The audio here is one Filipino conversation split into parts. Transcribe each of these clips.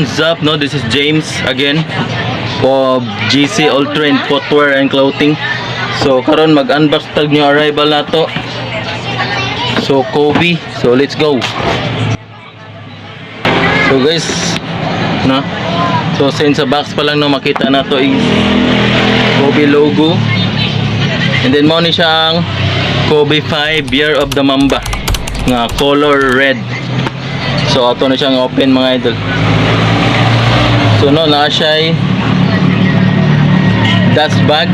What's up, no? This is James again of GC All Trend Footwear and Clothing. So karon mag-unbox tag new arrival na to. So Kobe, so let's go. So guys, na. So since sa box pa lang no makita na to is Kobe logo. And then mo ni siyang Kobe 5 Year of the Mamba nga color red. So ato na siyang open mga idol. So no, na siya dust bag.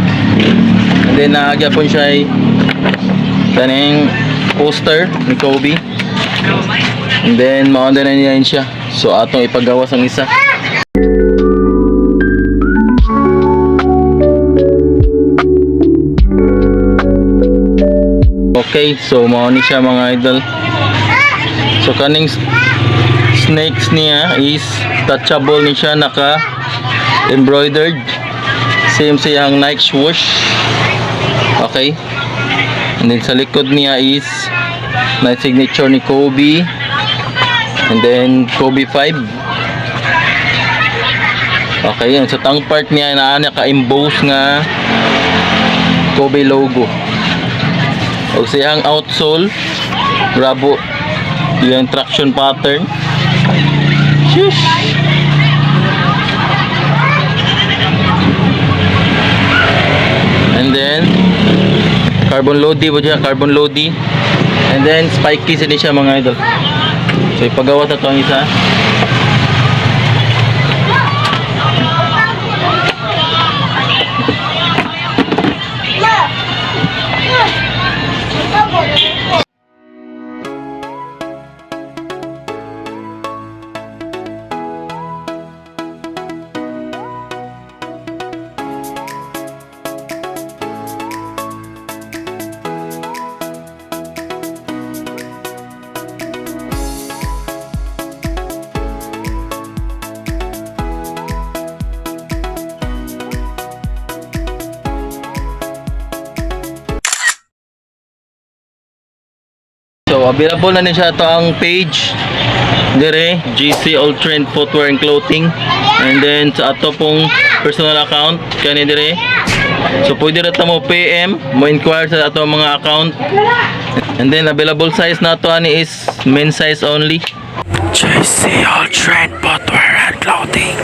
And then naagya po siya kaning poster ni Kobe. And then maunda na niya siya. So atong ipagawas ang isa. Okay, so mao ni siya mga idol. So kaning snakes niya is touchable ni siya naka embroidered. Same siyang Nike swoosh. Okay. And then sa likod niya is na signature ni Kobe. And then Kobe 5. Okay, yun. Sa tongue part niya na naka-emboss nga Kobe logo. O siyang outsole, Bravo, yung traction pattern. Shush! And then, carbon loady po siya, carbon loady. And then, spiky din siya mga idol. So, ipagawa na to ang isa. Available na ni siya ito ang page. Dire GC All Trend Footwear and Clothing. And then sa ato pong personal account kani dire so pwede rata mo PM mo inquire sa ato mga account. And then available size na to ani is men's size only. GC All Trend Footwear and Clothing